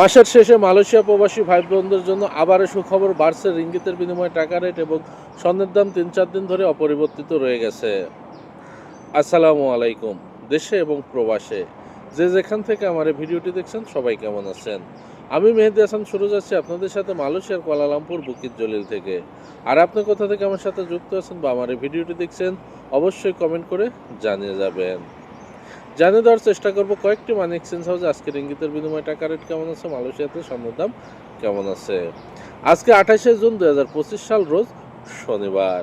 মাসের শেষে মালয়েশিয়া প্রবাসী ভাই বোনদের জন্য আবারও সুখবর, বাড়ছে রিঙ্গিতের বিনিময়ে টাকা রেট এবং স্বর্ণের দাম তিন চার দিন ধরে অপরিবর্তিত রয়ে গেছে। আসসালামু আলাইকুম, দেশে এবং প্রবাসে। যে যেখান থেকে আমার এই ভিডিওটি দেখছেন, সবাই কেমন আছেন? আমি মেহেদি হাসান, শুরু যাচ্ছি আপনাদের সাথে মালয়েশিয়ার কুয়ালালামপুর বুকিত জলিল থেকে। আর আপনি কোথা থেকে আমার সাথে যুক্ত আছেন বা আমার এই ভিডিওটি দেখছেন, অবশ্যই কমেন্ট করে জানিয়ে যাবেন। জানিয়ে দেওয়ার চেষ্টা করব কয়েকটি মানি এক্সচেঞ্জ হাউসে আজকের ইঙ্গিতের বিনিময়ে টাকা রেট কেমন আছে? মালয়েশিয়াতে স্বর্ণের দাম কেমন আছে? আজকে আঠাশে জুন দু হাজার পঁচিশ সাল রোজ শনিবার।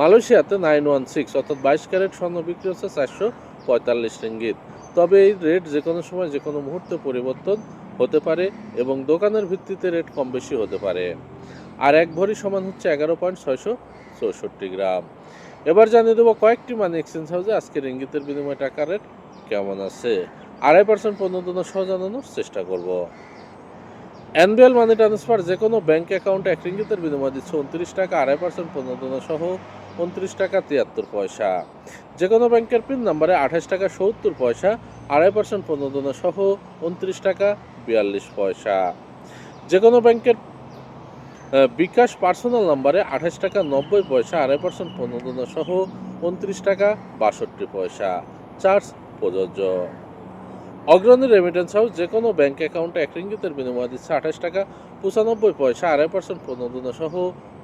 মালয়েশিয়াতে নাইন ওয়ান সিক্স অর্থাৎ বাইশ ক্যারেট স্বর্ণ বিক্রি হচ্ছে চারশো পঁয়তাল্লিশ রিঙ্গিত। তবে এই রেট যে কোনো সময় যে কোনো মুহূর্তে পরিবর্তন হতে পারে এবং দোকানের ভিত্তিতে রেট কম বেশি হতে পারে। আর এক ভরি সমান হচ্ছে এগারো পয়েন্ট ছয়শো চৌষট্টি গ্রাম। এবার জানিয়ে দেবো কয়েকটি মানি এক্সচেঞ্জ হাউসে আজকের ইঙ্গিতের বিনিময় টাকা রেট কেমন আছে। আড়াই পার্সেন্ট পণ্য সহ জানানোর চেষ্টা করব। অ্যানুয়াল মানি ট্রান্সফার যে কোনো ব্যাঙ্ক অ্যাকাউন্টে এক রিঙ্গিতের বিনিময় দিচ্ছে উনত্রিশ টাকা, আড়াই পার্সেন্ট পণ্য সহ উনত্রিশ টাকা, তিয়াত্তর পয়সা। যে কোনো ব্যাংকের পিন নাম্বারে আঠাশ টাকা, সত্তর পয়সা, আড়াই পার্সেন্ট পণ্য সহ উনত্রিশ টাকা, বিয়াল্লিশ পয়সা। যে কোনো ব্যাংকের বিকাশ পার্সোনাল নাম্বারে আঠাশ টাকা নব্বই পয়সা, আড়াই পার্সেন্ট পণ্য সহ উনত্রিশ টাকা বাষট্টি পয়সা। চার্জ প্রযোজ্য। অগ্রণী রেমিটেন্স হাউস যে কোনো ব্যাঙ্ক অ্যাকাউন্টে এক রিঙ্গিতের বিনিময় দিচ্ছে আঠাশ টাকা পঁচানব্বই পয়সা, আড়াই পার্সেন্ট পণ্য সহ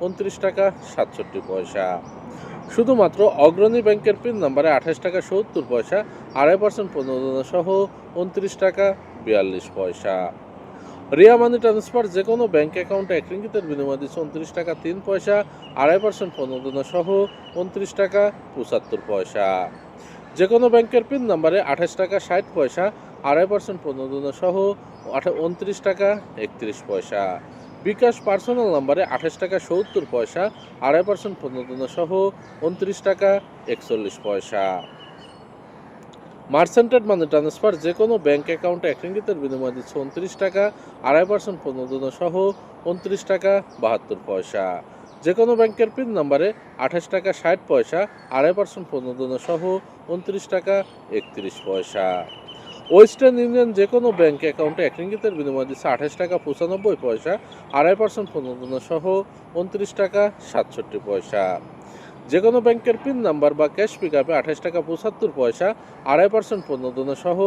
উনত্রিশ টাকা সাতষট্টি পয়সা। শুধুমাত্র অগ্রণী ব্যাংকের পিন নাম্বারে আঠাশ টাকা সত্তর পয়সা, আড়াই পার্সেন্ট পণ্য সহ উনত্রিশ টাকা বিয়াল্লিশ পয়সা। রিয়া মানি ট্রান্সফার যে কোনো ব্যাঙ্ক অ্যাকাউন্টে এক রিঙ্গিতের বিনিময় দিচ্ছে উনত্রিশ টাকা, তিন পয়সা, আড়াই পার্সেন্ট পণ্য সহ উনত্রিশ টাকা, পঁচাত্তর পয়সা। যে কোনো ব্যাংকের পিন নাম্বারে আঠাশ টাকা, ষাট পয়সা, আড়াই পার্সেন্ট পণ্য সহ উনত্রিশ টাকা, একত্রিশ পয়সা। বিকাশ পার্সোনাল নাম্বারে আঠাশ টাকা, সত্তর পয়সা, আড়াই পার্সেন্ট পণ্য সহ উনত্রিশ টাকা, একচল্লিশ পয়সা। মার্সেন্টেড মানি ট্রান্সফার যে কোনো ব্যাঙ্ক অ্যাকাউন্টে এক রিঙ্গিতের বিনিময় দিচ্ছে উনত্রিশ টাকা, আড়াই পার্সেন্ট পণ্য সহ উনত্রিশ টাকা বাহাত্তর পয়সা। যে কোনো ব্যাংকের পিন নাম্বারে আঠাশ টাকা ষাট পয়সা, আড়াই পার্সেন্ট পণ্য সহ উনত্রিশ টাকা একত্রিশ পয়সা। ওয়েস্টার্ন ইউনিয়ন যে কোনো ব্যাঙ্ক অ্যাকাউন্টে এক রিঙ্গিতের বিনিময় দিচ্ছে আঠাশ টাকা পঁচানব্বই পয়সা, আড়াই পার্সেন্ট পণ্য সহ উনত্রিশ টাকা সাতষট্টি পয়সা। যে কোনো ব্যাংকের পিন নাম্বার বা ক্যাশ পিক আপে আঠাশ টাকা পঁচাত্তর পয়সা, আড়াই পার্সেন্ট পণ্য সহ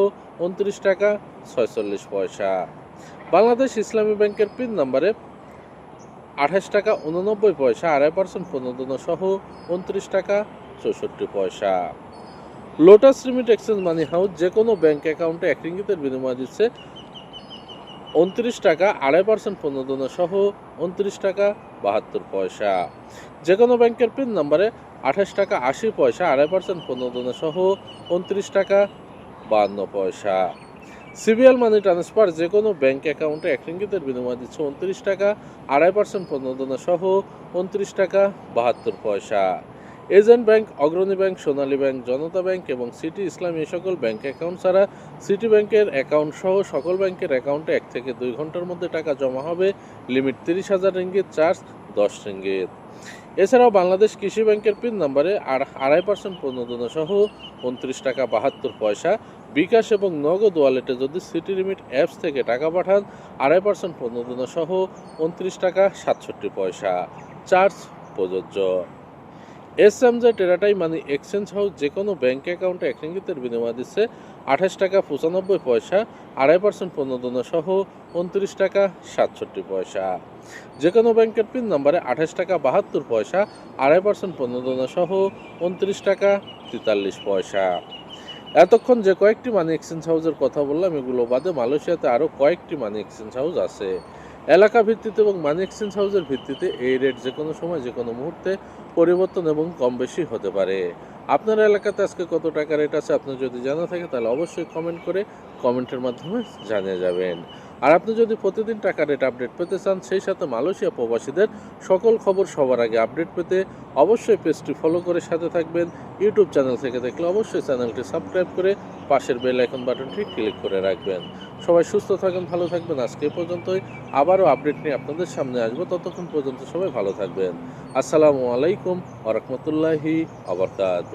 উনত্রিশ টাকা ছয়চল্লিশ পয়সা। বাংলাদেশ ইসলামী ব্যাংকের পিন নাম্বারে আঠাশ টাকা উননব্বই পয়সা, আড়াই পার্সেন্ট পণ্য সহ উনত্রিশ টাকা চৌষট্টি পয়সা। Lotus limit exchange money house যে কোনো ব্যাংক অ্যাকাউন্টে এক রিঙ্গিতের বিনিময় দিচ্ছে উনত্রিশ টাকা আড়াই পার্সেন্ট পণ্য সহ উনত্রিশ টাকা বাহাত্তর পয়সা। যে কোনো ব্যাংকের পিন নম্বরে আঠাশ টাকা আশি পয়সা, আড়াই পার্সেন্ট পণ্য সহ উনত্রিশ টাকা বাহান্ন পয়সা। সিবিএল মানি ট্রান্সফার যে কোনো ব্যাংক অ্যাকাউন্টে এক রিঙ্গিতের বিনিময় দিচ্ছে উনত্রিশ টাকা, আড়াই পার্সেন্ট পণ্য সহ উনত্রিশ টাকা বাহাত্তর পয়সা। Agent bank, Agrani bank, Sonali bank, Janata bank এবং সিটি ইসলামী এই সকল ব্যাংক অ্যাকাউন্ট ছাড়া সিটি ব্যাংকের অ্যাকাউন্ট সহ সকল ব্যাংকের অ্যাকাউন্টে এক থেকে দুই ঘণ্টার মধ্যে টাকা জমা হবে। লিমিট তিরিশ হাজার রিঙ্গিত, চার্জ দশ রিঙ্গিত। এছাড়াও বাংলাদেশ কৃষি ব্যাংকের পিন নাম্বারে আড়াই পার্সেন্ট পণ্য সহ উনত্রিশ টাকা বাহাত্তর পয়সা। বিকাশ এবং নগদ ওয়ালেটে যদি সিটি লিমিট অ্যাপস থেকে টাকা পাঠান, আড়াই পার্সেন্ট পণ্য সহ উনত্রিশ টাকা সাতষট্টি পয়সা। চার্জ প্রযোজ্য। এস এম জে টেরাটাই মানি এক্সচেঞ্জ হাউস যে কোনো ব্যাঙ্ক অ্যাকাউন্টে এক রিঙ্গিতের বিনিময় দিচ্ছে আঠাশ টাকা পঁচানব্বই পয়সা, আড়াই পার্সেন্ট পণ্য সহ উনত্রিশ টাকা সাতষট্টি পয়সা। যে কোনো ব্যাংকের পিন নাম্বারে আঠাশ টাকা বাহাত্তর পয়সা, আড়াই পার্সেন্ট পণ্য সহ উনত্রিশ টাকা তেতাল্লিশ পয়সা। এতক্ষণ যে কয়েকটি মানি এক্সচেঞ্জ হাউসের কথা বললাম, এগুলো বাদে মালয়েশিয়াতে আরও কয়েকটি মানি এক্সচেঞ্জ হাউস আছে। এলাকা ভিত্তিতে এবং মানি এক্সচেঞ্জ হাউসের ভিত্তিতে এই রেট যে কোনো সময়, যে কোনো মুহূর্তে পরিবর্তন এবং কম বেশি হতে পারে। আপনার এলাকাতে আজকে কত টাকা রেট আছে, আপনার যদি জানা থাকে তাহলে অবশ্যই কমেন্ট করে কমেন্টের মাধ্যমে জানিয়ে যাবেন। আর আপনি যদি প্রতিদিন টাকা রেট আপডেট পেতে চান, সেই সাথে মালয়েশিয়া প্রবাসীদের সকল খবর সবার আগে আপডেট পেতে অবশ্যই পেজটি ফলো করে সাথে থাকবেন। ইউটিউব চ্যানেল থেকে দেখলে অবশ্যই চ্যানেলটি সাবস্ক্রাইব করে পাশের বেল আইকন বাটনটি ক্লিক করে রাখবেন। সবাই সুস্থ থাকেন, ভালো থাকবেন। আজকে পর্যন্তই। আবারও আপডেট নিয়ে আপনাদের সামনে আসব। ততক্ষণ পর্যন্ত সবাই ভালো থাকবেন। আসসালামু আলাইকুম আ রহমতুল্লাহি আবরকাত